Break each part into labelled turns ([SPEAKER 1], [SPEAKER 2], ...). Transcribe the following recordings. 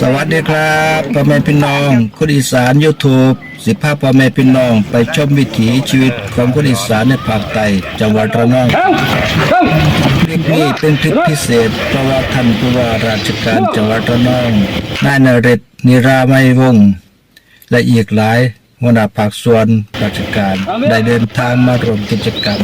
[SPEAKER 1] สวัสดีครับพ่อแม่พี่น้องคนอีสานยูทูบสิภาพ่อแม่พี่น้องไปชมวิถีชีวิตของคนอีสานในภาคใต้จังหวัดระนองคลิปนี้เป็นคลิปพิเศษเพราะว่าท่านผู้ว่าราชการจังหวัดระนองนายนเรศนิราไม่วงศ์และอีกหลาย หัวหน้าภาคส่วนราชการได้เดินทางมาร่วมกิจกรรม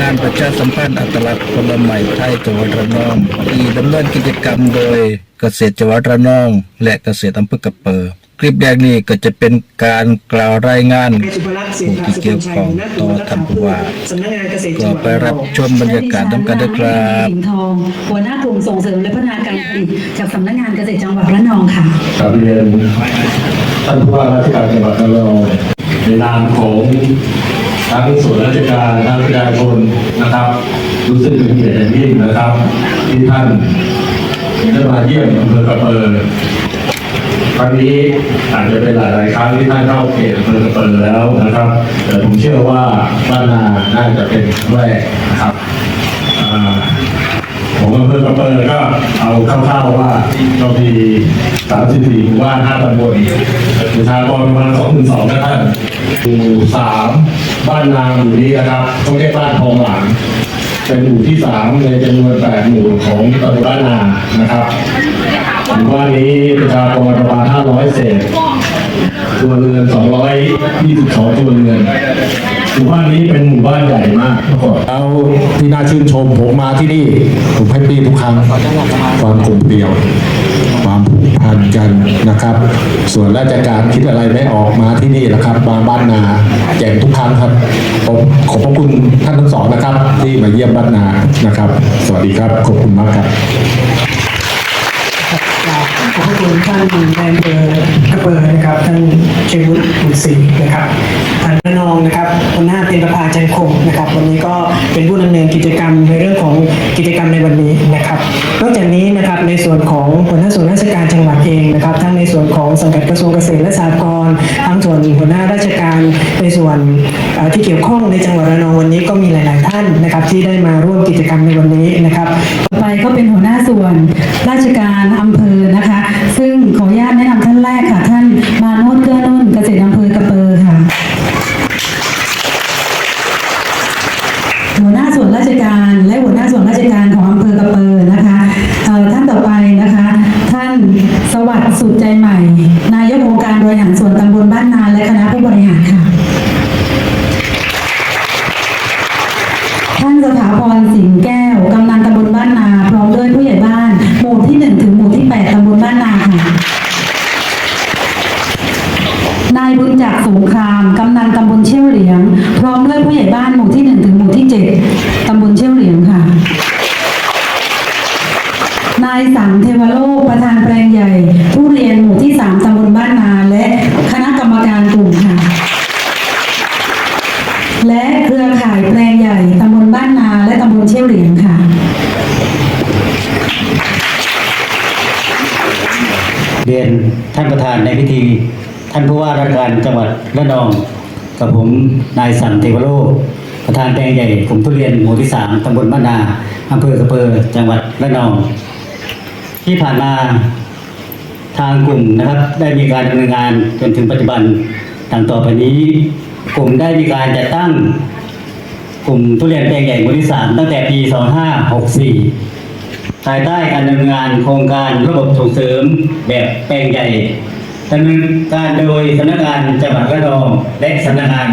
[SPEAKER 1] งานประชาสัมพันธ์อัตลักษณ์พลไม้ไทยจังหวัดระนองที่ดำเนินกิจกรรมโดยเกษตรจังหวัดระนอง และเกษตรอำเภอกระเปอ คลิปแรกนี้ก็จะเป็นการกล่าวรายงานผู้ที่เกี่ยวข้องต่อท่านผู้ว่า
[SPEAKER 2] สำนักงานเกษตร
[SPEAKER 1] ก็ไปรับชมบรรยากาศน้ำกันด้วยครับ
[SPEAKER 3] สิงห์ทองหัวหน้ากลุ่มส่งเสริมและพัฒนาการผลิตจากสำนักงานเกษตรจังหวัดระนองค่ะ
[SPEAKER 4] กราบเรียนท่านผู้ว่าราชการจังหวัดระนองในนามของทั้งส่วนราชการทั้งประชาชนนะครับ รู้สึกเป็นเกียรติอย่างยิ่งนะครับ ที่ท่านได้มาเยี่ยมอำเภอกระเปอ ครั้งนี้อาจจะเป็นหลาย ๆ ครั้งที่ท่านเข้าเขตอำเภอกระเปอแล้วนะครับแต่ผมเชื่อว่าบ้านนาน่าจะเป็นครั้งแรกนะครับอ่าผมอำเภอกระเปิดก็เอาคร่าวๆว่าเรามี34หมู่บ้าน5ตำบลประชากรประมาณ22,000นะท่านหมู่3บ้านนาหมู่นี้นะครับต้องเรียกบ้านทองหลางเป็นหมู่ที่3ในจำนวน8หมู่ของตำบลบ้านนานะครับ หมู่บ้านนี้ประชากรประมาณ500เศษครัวเรือน 222ครัวเรือนหมู่บ้านนี้เป็นหมู่บ้านใหญ่มากเมื่อก่อน
[SPEAKER 5] แล้วที่น่าชื่นชมผมมาที่นี่ผมแฮปปี้ทุกครั้งความกลมเกลียว ความผูกพันกันนะครับ ส่วนราชการคิดอะไรไม่ออกมาที่นี่แหละครับมาบ้านนาแจ่มทุกครั้งครับผมขอบพระคุณท่านทั้งสองนะครับ ที่มาเยี่ยมบ้านนานะครับ สวัสดีครับขอบคุณมากครับ Africa.
[SPEAKER 2] ขอบพระคุณท่านนายอำเภอกระเปิดนะครับท่านชัยวุฒิบุตรศรีนะครับท่านนองนะครับหัวหน้าเป็นประภาจันคงนะครับ วันนี้ก็เป็นผู้ดำเนินกิจกรรมในเรื่องของกิจกรรมในวันนี้นะครับนอกจากนี้นะครับในส่วนของหัวหน้าส่วนราชการจังหวัดเองนะครับ ทั้งในส่วนของสังกัดกระทรวงเกษตรและสหกรณ์ทั้งส่วนหัวหน้าราชการในส่วนที่เกี่ยวข้องในจังหวัดระนองวันนี้ก็มีหลาย ๆ ท่านนะครับ ที่ได้มาร่วมกิจกรรมในวันนี้นะครับ
[SPEAKER 3] ต่อไปก็เป็นหัวหน้าส่วนราชการอำเภอนะคะ ซึ่งขออนุญาตแนะนำท่านแรกค่ะ ท่านมาโนดเกื้อนุ่นเกษตรอำเภอกระเปอค่ะ หัวหน้าส่วนราชการและหัวหน้าส่วนราชการของอำเภอกระเปอนะคะเอ่อท่านต่อไปนะคะ ท่านสวัสดิ์สุดใจใหม่ นายกองค์การบริหารส่วนตำบลบ้านนาและคณะผู้บริหารค่ะ ท่านสถาพรสิงห์แก้ว กำนันตำบลบ้านนา พร้อมด้วยผู้ใหญ่บ้าน หมู่ที่หนึ่งถึงหมู่ที่แปดตำบลบ้านนาค่ะ นายบุญจักรสงคราม กำนันตำบลเชี่ยวเหลียง พร้อมด้วยผู้ใหญ่บ้านหมู่ที่หนึ่งถึงหมู่ที่เจ็ดตำบลเชี่ยวเหลียงค่ะ นายสังเทวโลกประธานแปลงใหญ่ ผู้เรียนหมู่ที่สามตำบลบ้านนา และคณะกรรมการกลุ่มค่ะ และเครือข่ายแปลงใหญ่ตำบลบ้านนา และตำบลเชี่ยวเหลียงค่ะ
[SPEAKER 6] เรียนท่านประธานในพิธี ท่านผู้ว่าราชการจังหวัด ระนองกับผมนายสันเทวโลประธานแปลงใหญ่กลุ่มทุเรียนหมู่ที่สามตำบลบ้านนาอำเภอกระเปอจังหวัดระนอง ที่ผ่านมาทางกลุ่มนะครับได้มีการดำเนินงานจนถึงปัจจุบันดังต่อไปนี้ กลุ่มได้มีการจัดตั้งกลุ่มทุเรียนแปลงใหญ่หมู่ที่สามตั้งแต่ปี 2564ภายใต้การดำเนินงานโครงการระบบส่งเสริมแบบแปลงใหญ่ ดำเนินการโดยสำนักงานจังหวัดระนอง และสำนักงาน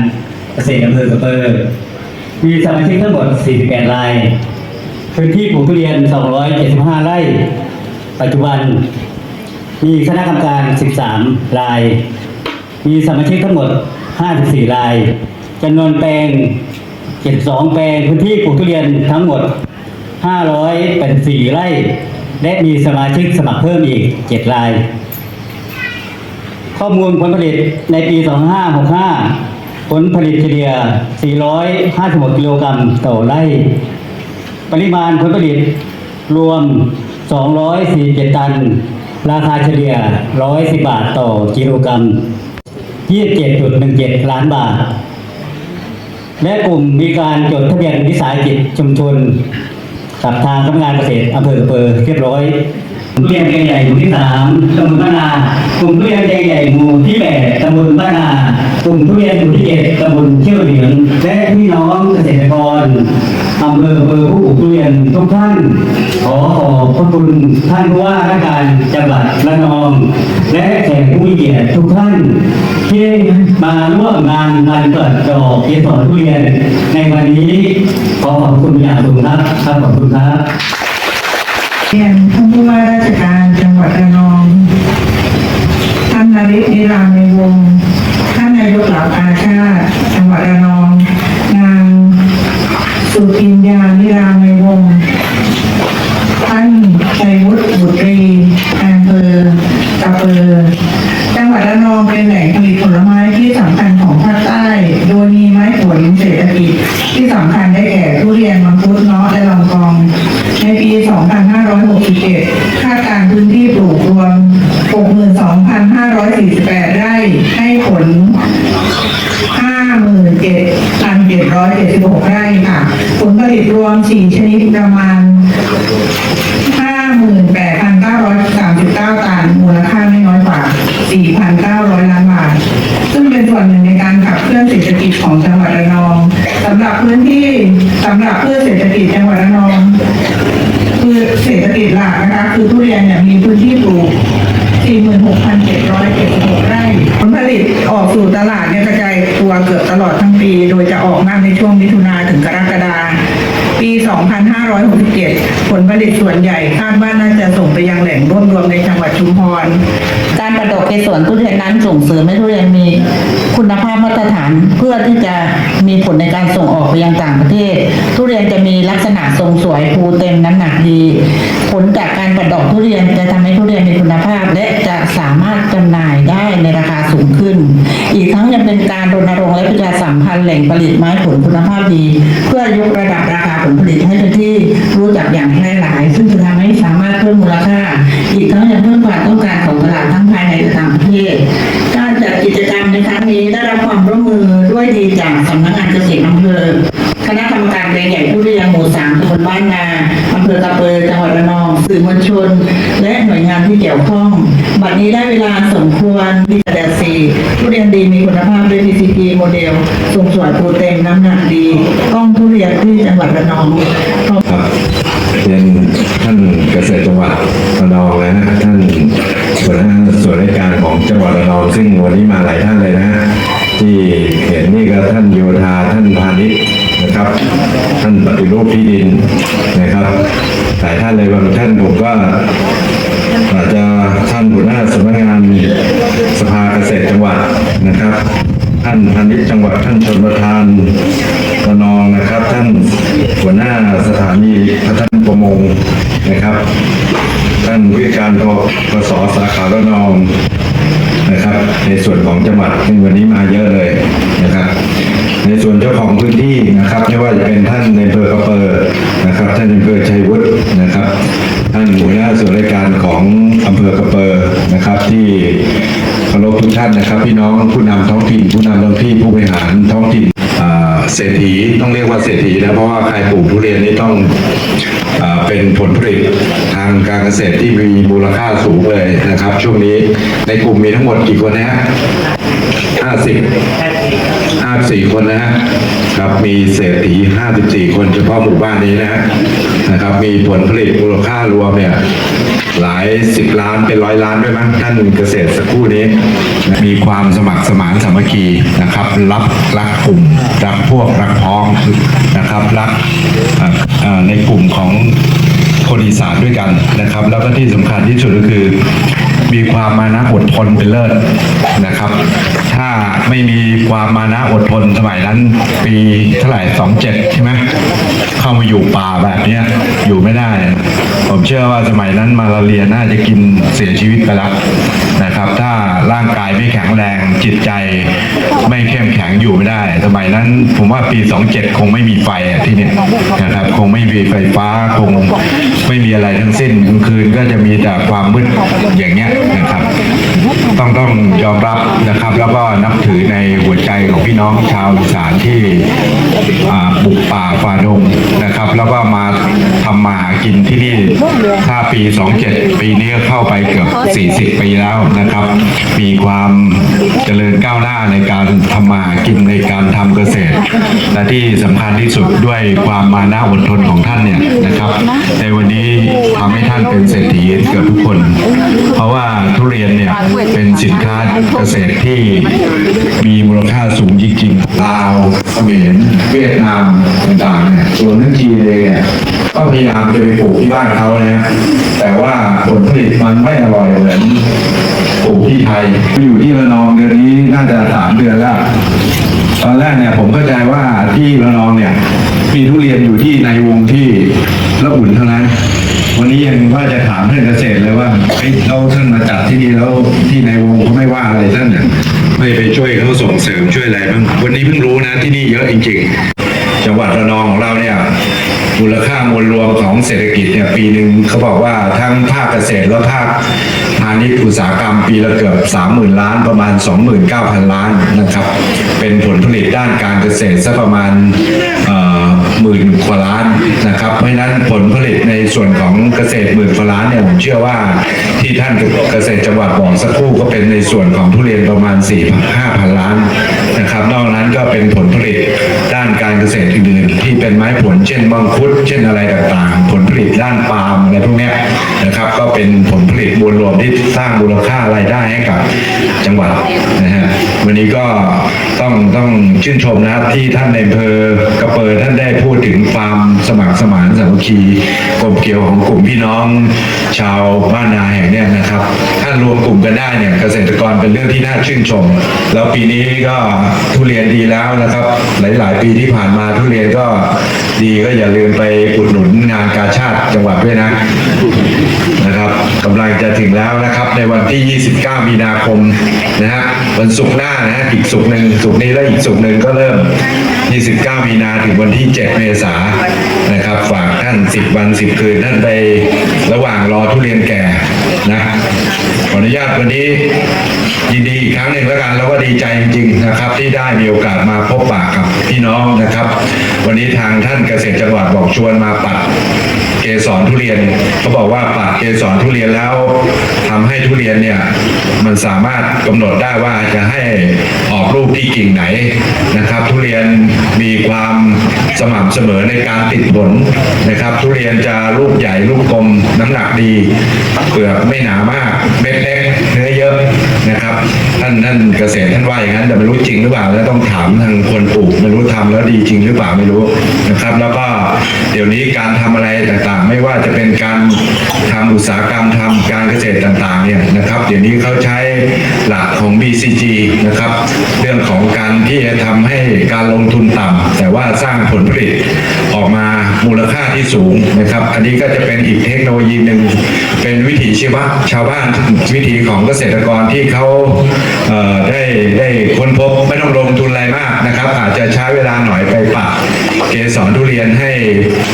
[SPEAKER 6] เกษตรอำเภอกระเปอร์มีสมาชิกทั้งหมด 48 รายพื้นที่ปลูกทุเรียน 275 ไร่ ปัจจุบัน มีคณะกรรมการ 13 ราย มีสมาชิกทั้งหมด 54 รายจำนวนแปลง 72 แปลงพื้นที่ปลูกทุเรียนทั้งหมด 584 ไร่ และมีสมาชิกสมัครเพิ่มอีก 7 ราย ข้อมูลผลผลิตในปี 2565 ผลผลิตเฉลี่ย 456 กิโลกรัมต่อไร่ ปริมาณผลผลิตรวม 247 ตัน ราคาเฉลี่ย 110 บาทต่อกิโลกรัม 27.17 ล้านบาท และกลุ่มมีการจดทะเบียนวิสาหกิจชุมชน กับทางสำนักงานเกษตรอำเภอกระเปอเรียบร้อย ทุเรียนแกงใหญ่หมู่ที่สามตำบลบ้านนากลุ่มทุเรียนแกงใหญ่หมู่ที่แปดตำบลบ้านนากลุ่มทุเรียนหมู่ที่เจ็ดตำบลเชี่ยวเหลียงและพี่น้องเกษตรกรอำเภออำเภอผู้ปลูกทุเรียนทุกท่าน ขอขอบพระคุณท่านผู้ว่าราชการจังหวัดระนอง และแขกผู้มีเกียรติทุกท่าน ที่มาร่วมงานวันเปิดดอกเกสรทุเรียนในวันนี้ขอขอบคุณอย่างสูงครับครับขอบคุณครับ
[SPEAKER 7] รียนท่านผู้ว่าราชการจังหวัดระนอง ท่านนริศนิรามในวงศ์ท่านนายกเหล่าอาชาติจังหวัดระนอง นางสุปิญญานิรามในวงศ์ท่านชัยวุฒิบุตรีอำเภอกระเปอร์จังหวัดระนองเป็นแหล่งผลิตผลไม้ที่สำคัญของภาคใต้ โดยมีไม้ผลเศรษฐกิจที่สำคัญได้แก่ทุเรียนมังคุดเงาะและลองกอง ในปี 2567 คาดการณ์พื้นที่ปลูกรวม 62,548 ไร่ ให้ผล 57,776 ไร่ค่ะ ผลผลิตรวม 4 ช นิดประมาณ 58,939 ตัน มูลค่าไม่น้อยกว่า 4,900 ล้านบาท ซึ่งเป็นส่วนหนึ่งในการขับเคลื่อนเศรษฐกิจของจังหวัดระนองสำหรับพื้นที่สำหรับเพื่อเศรษฐกิจจังหวัดระนอง คือเศรษฐกิจหลักนะคะ คือทุเรียนเนี่ยมีพื้นที่ปลูก46,776 ไร่ ผลผลิตออกสู่ตลาดเนี่ยกระจายตัวเกือบตลอดทั้งปี โดยจะออกมากในช่วงมิถุนาถึงกรกฎาคม ปี 2567 ผลผลิตส่วนใหญ่คาดว่าน่าจะส่งไปยังแหล่งรวบรวมในจังหวัดชุมพร
[SPEAKER 8] ดกเกสรทุเรียนนั้นส่งเสริมให้ทุเรียนมีคุณภาพมาตรฐานเพื่อที่จะมีผลในการส่งออกไปยังต่างประเทศ ทุเรียนจะมีลักษณะทรงสวยภูเต็มน้ำหนักดี ผลจากการประดอกทุเรียนจะทำให้ทุเรียนมีคุณภาพ และจะสามารถจำหน่ายได้ในราคาสูงขึ้น อีกทั้งยังเป็นการรณรงค์และประชาสัมพันธ์แหล่งผลิตไม้ผลคุณภาพดี เพื่อยกระดับราคาผลผลิตให้เป็นที่รู้จักอย่างแพร่หลายซึ่ง สำนักงานเกษตรอำเภอ คณะกรรมการแปลงใหญ่ผู้เรียนหมู่สามตำบลบ้านนาอำเภอกระเปยจังหวัดระนองสื่อมวลชน และหน่วยงานที่เกี่ยวข้อง บัดนี้ได้เวลาสมควรที่จะแดดสีผู้เรียนดีมีคุณภาพด้วย PCP โมเดลทรงสวยปูเต็มน้ำหนักดีกล้องทุเรียนที่จังหวัดระนอง
[SPEAKER 9] ครับเรียนท่านเกษตรจังหวัดระนองนะฮะท่านหัวหน้าส่วนราชการของจังหวัดระนองซึ่งวันนี้มาหลายท่านเลยนะที่ นี่ก็ท่านโยธาท่านพาณิชย์นะครับ ท่านปฏิรูปที่ดินนะครับหลายท่านเลยบางท่านผมก็อาจจะท่านหัวหน้าสำนักงานสภาเกษตรจังหวัดนะครับ ท่านพาณิชย์จังหวัดท่านชนประธานระนองนะครับ ท่านหัวหน้าสถานีพัฒนาประมงนะครับ ท่านวิการกกสสาขาระนอง นะครับ ในส่วนของจังหวัดซึ่งวันนี้มาเยอะเลยนะครับ ในส่วนเจ้าของพื้นที่นะครับไม่ว่าจะเป็นท่านในอำเภอกระเปอร์นะครับ ท่านในอำเภอชัยวุฒินะครับ ท่านหัวหน้าส่วนราชการของอำเภอกระเปอร์นะครับที่เคารพทุกท่านนะครับ พี่น้องผู้นำท้องถิ่นผู้นำท้องที่ผู้บริหารท้องถิ่น เศรษฐีต้องเรียกว่าเศรษฐีนะเพราะว่าใครปลูกทุเรียนนี่ต้องอเป็นผลผลิตทางการเกษตรที่มีมูลค่าสูงเลยนะครับ ช่วงนี้ในกลุ่มมีทั้งหมดกี่คนนะฮะห้าสิบ ห้าสี่คนนะฮะครับมีเศรษฐีห้าสิบสี่คนเฉพาะหมู่บ้านนี้นะฮะนะครับ มีผลผลิตมูลค่ารวมเนี่ยหลายสิบล้านเป็นร้อยล้านด้วยมั้งท่านเกษตรสักครู่นี้ มีความสมัครสมานสามัคคีนะครับ รับรักกลุ่มรักพวกรักพ้องนะครับรักในกลุ่มของคนอีสานด้วยกันนะครับ แล้วก็ที่สำคัญที่สุดก็คือ มีความมานะอดทนเป็นเลิศนะครับ ถ้าไม่มีความมานะอดทนสมัยนั้น ปีเท่าไหร่สองเจ็ดใช่ไหมเข้ามาอยู่ป่าแบบเนี้ยอยู่ไม่ได้ ผมเชื่อว่าสมัยนั้นมาลาเรียน่าจะกินเสียชีวิตไปแล้วนะครับ ถ้าร่างกายไม่แข็งแรงจิตใจ ไม่เข้มแข็งอยู่ไม่ได้ สมัยนั้นผมว่าปี27คงไม่มีไฟที่เนี่ยนะครับคงไม่มีไฟฟ้าคงไม่มีอะไรทั้งสิ้นกลางคืนก็จะมีแต่ความมืดอย่างเงี้ยนะครับ ต้องต้องยอมรับนะครับ แล้วก็นับถือในหัวใจของพี่น้องชาวอีสานที่บุกป่าฝ่าดงนะครับ แล้วก็มาทำมาหากินที่นี่ถ้าปี 27 ปีนี้เข้าไปเกือบ 40 ปีแล้วนะครับ มีความเจริญก้าวหน้าในการทำมาหากินในการทำเกษตร และที่สำคัญที่สุดด้วยความมานะอดทนของท่านเนี่ยนะครับ ในวันนี้ทำให้ท่านเป็นเศรษฐีเกือบทุกคน เพราะว่าทุเรียนเนี่ยเป็นสินค้าเกษตรที่มีมูลค่าสูงจริงๆลาวเขมรเวียดนามต่างๆเนี่ยรวมทั้งจีนเองเนี่ยก็พยายามจะไปปลูกที่บ้านเขานะแต่ว่าผลผลิตมันไม่อร่อยเหมือนปลูกที่ไทยอยู่ที่ระนองเดือนนี้น่าจะสามเดือนแล้วตอนแรกเนี่ยผมเข้าใจว่าที่ระนองเนี่ยมีทุเรียนอยู่ที่ในวงที่ละอุ่นเท่านั้น วันนี้ยังว่าจะถามท่านเกษตรเลยว่าเฮ้ยเราท่านมาจัดที่นี่แล้วที่ในวงเขาไม่ว่าอะไรท่านเนี่ยไม่ไปช่วยเขาส่งเสริมช่วยอะไรบ้างวันนี้เพิ่งรู้นะที่นี่เยอะจริง ๆ จังหวัดระนองของเราเนี่ยมูลค่ามวลรวมของเศรษฐกิจเนี่ยปีหนึ่งเขาบอกว่าทั้งภาคเกษตรและภาคพาณิชย์อุตสาหกรรมปีละเกือบ 30,000 ล้านประมาณ 29,000 ล้านนะครับ เป็นผลผลิตด้านการเกษตรสักประมาณ หมื่นกว่าล้านนะครับ เพราะฉะนั้นผลผลิตในส่วนของเกษตรหมื่นกว่าล้านเนี่ยผมเชื่อว่าที่ท่านเกษตรจังหวัดบอกสักครู่ก็เป็นในส่วนของทุเรียนประมาณ4 5 0 0ล้านนะครับ นอกนั้นก็เป็นผลผลิตด้านการเกษตรอื่นๆที่เป็นไม้ผลเช่นมังคุดเช่นอะไรต่างๆ ผลผลิตด้านปาล์มอะไรพวกนี้นะครับ เป็นผลผลิตมวลรวมที่สร้างมูลค่ารายได้ให้กับจังหวัดนะฮะวันนี้ก็ต้องต้องชื่นชมนะครับที่ท่านในอำเภอกระเปิดท่านได้พูดถึงความสมัครสมานสามัคคีกลมเกลียวของกลุ่มพี่น้องชาวบ้านนาแห่งเนี้ยนะครับท่านรวมกลุ่มกันได้เนี่ยเกษตรกรเป็นเรื่องที่น่าชื่นชม แล้วปีนี้ก็ทุเรียนดีแล้วนะครับ หลาย ๆ ปีที่ผ่านมาทุเรียนก็ดีก็อย่าลืมไปอุดหนุนงานกาชาติจังหวัดด้วยนะนะครับกำลังจะถึงแล้วนะครับในวันที่ 29 มีนาคมนะฮะวันศุกร์หน้านะฮะอีกศุกร์หนึ่งศุกร์นี้แล้วอีกศุกร์หนึ่งก็เริ่ม 29 มีนาถึงวันที่ 7 เมษายนนะครับฝากท่าน 10 วัน 10 คืนท่านไประหว่างรอทุเรียนแก่นะขออนุญาตวันนี้ยินดีอีกครั้งหนึ่งแล้วกันแล้วก็ดีใจจริงๆนะครับที่ได้มีโอกาสมาพบปะกับพี่ น้องนะครับ วันนี้ทางท่านเกษตรจังหวัดบอกชวนมาปัดเกสรทุเรียนเขาบอกว่าปัดเกสรทุเรียนแล้วทำให้ทุเรียนเนี่ยมันสามารถกำหนดได้ว่าจะให้ออกลูกที่กิ่งไหนนะครับ ทุเรียนมีความสม่ำเสมอในการติดผลนะครับ ทุเรียนจะลูกใหญ่ลูกกลมน้ำหนักดีเปลือกไม่หนามากเม็ดเล็กเนื้อเยอะ นะครับ ท่านท่านเกษตรท่านว่าอย่างนั้นแต่ไม่รู้จริงหรือเปล่าแล้วต้องถามทางคนปลูกไม่รู้ทำแล้วดีจริงหรือเปล่าไม่รู้นะครับ แล้วก็เดี๋ยวนี้การทำอะไรต่างๆ ไม่ว่าจะเป็นการทำอุตสาหกรรมทำการเกษตรต่างๆเนี่ยนะครับ เดี๋ยวนี้เขาใช้หลักของ BCG นะครับ เรื่องของการที่จะทำให้การลงทุนต่ำแต่ว่าสร้างผลผลิตออกมามูลค่าที่สูงนะครับ อันนี้ก็จะเป็นอีกเทคโนโลยีหนึ่งเป็นวิถีชีวะชาวบ้านวิถีของเกษตรกรที่เขาได้ได้ค้นพบไม่ต้องลงทุนอะไรมากนะครับ อาจจะใช้เวลาหน่อยไปปรับเก สรทุเรียนให้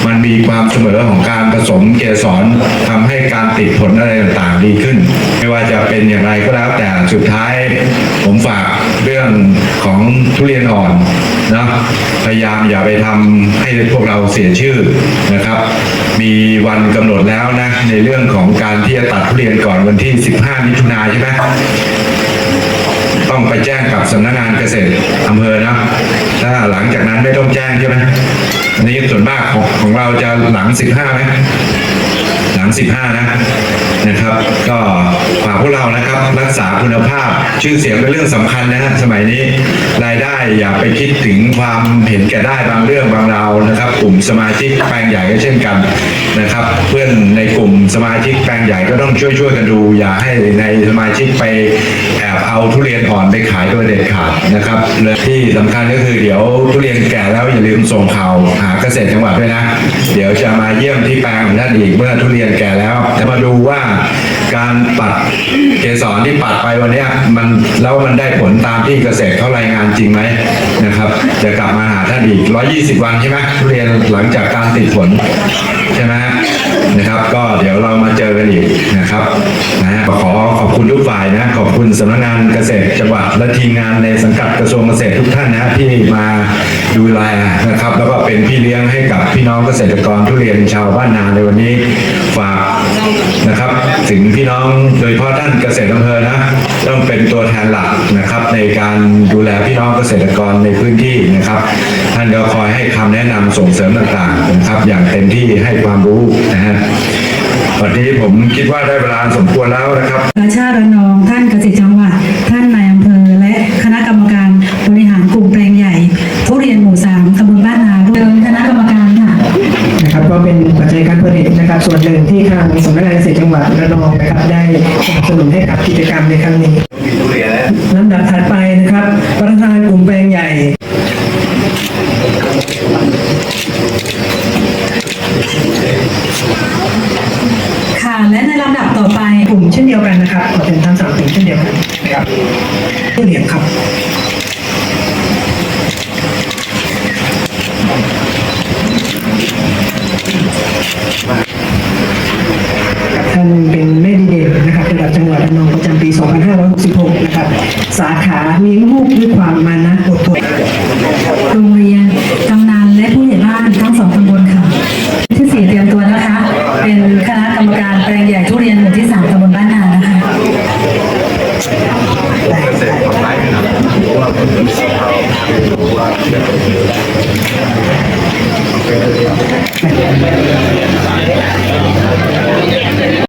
[SPEAKER 9] มันมีความเสมอของการผสมเกสรทำให้การติดผลอะไรต่างๆดีขึ้น ไม่ว่าจะเป็นอย่างไรก็แล้วแต่สุดท้าย ผมฝากเรื่องของทุเรียนอ่อนนะพยายามอย่าไปทำให้พวกเราเสียชื่อนะครับ มีวันกำหนดแล้วนะในเรื่องของการที่จะตัดทุเรียนก่อนวันที่ 15 มิถุนายนใช่ไหม องไปแจ้งกับสำนักงานเกษตรอำเภอนะถ้าหลังจากนั้นไม่ต้องแจ้งใช่ไหมอันนี้ส่วนมากของของเราจะหลังสิบห้าไหม 35 นะนะครับ ก็ฝากพวกเรานะครับรักษาคุณภาพชื่อเสียงเป็นเรื่องสำคัญนะฮะสมัยนี้รายได้อย่าไปคิดถึงความเห็นแก่ได้บางเรื่องบางราวนะครับ กลุ่มสมาชิกแปลงใหญ่ก็เช่นกันนะครับ เพื่อนในกลุ่มสมาชิกแปลงใหญ่ก็ต้องช่วยๆกันดู อย่าให้ในสมาชิกไปแอบเอาทุเรียนอ่อนไปขายโดยเด็ดขาดนะครับและที่สำคัญก็คือเดี๋ยวทุเรียนแก่แล้วอย่าลืมส่งข่าวหาเกษตรจังหวัดด้วยนะ เดี๋ยวจะมาเยี่ยมที่แปลงของท่านอีกเมื่อทุเรียนแก่แล้ว จะมาดูว่าการปัดเกสรที่ปัดไปวันนี้มันแล้วมันได้ผลตามที่เกษตรเขารายงานจริงไหมนะครับ จะกลับมาหาท่านอีก 120 วันใช่ไหมทุเรียนหลังจากการติดผลใช่ไหม นะครับ ก็เดี๋ยวเรามาเจอกันอีกนะครับนะฮะขอขอบคุณทุกฝ่ายนะขอบคุณสำนักงานเกษตรจังหวัดและทีมงานในสังกัดกระทรวงเกษตรทุกท่านนะที่มาดูแลนะครับ แล้วก็เป็นพี่เลี้ยงให้กับพี่น้องเกษตรกรทุเรียนชาวบ้านนาในวันนี้ฝากนะครับ ถึงพี่น้องโดยเฉพาะท่านเกษตรอำเภอนะต้องเป็นตัวแทนหลักนะครับ ในการดูแลพี่น้องเกษตรกรในพื้นที่นะครับ ท่านก็คอยให้คำแนะนำส่งเสริมต่างๆนะครับ อย่างเต็มที่ให้ความรู้นะฮะวันนี้ผมคิดว่าได้เวลาสมควรแล้วนะครับ
[SPEAKER 3] กาชาติระนองท่านเกษตรจังหวัดท่านนายอำเภอและคณะกรรมการบริหารกลุ่มแปลงใหญ่ทุเรียนหมู่สามตำบลบ้านนาเดิมคณะกรรมการค่ะ
[SPEAKER 2] นะครับก็เป็นปัจจัยการผลิตนะครับส่วนหนึ่งที่ทางสำนักงานเกษตรจังหวัดระนองนะครับได้สนับสนุนให้กับกิจกรรมในครั้งนี้ลำดับถัดไปนะครับ ประธานกลุ่มแปลงใหญ่
[SPEAKER 3] ค่ะ และในลำดับต่อไป
[SPEAKER 2] กลุ่ม เดียวกันนะครับขอเป็นทั้งสามกลุ่มเช่นเดียวกันนะครับผู้เหลี่ยงครับท่านเป็นแม่ดีเด่นนะครับระดับจังหวัดระนองประจำปี 2566 นะครับ สาขาเฮียงลูกด้วยความมานะอดทน
[SPEAKER 3] โรงเรียน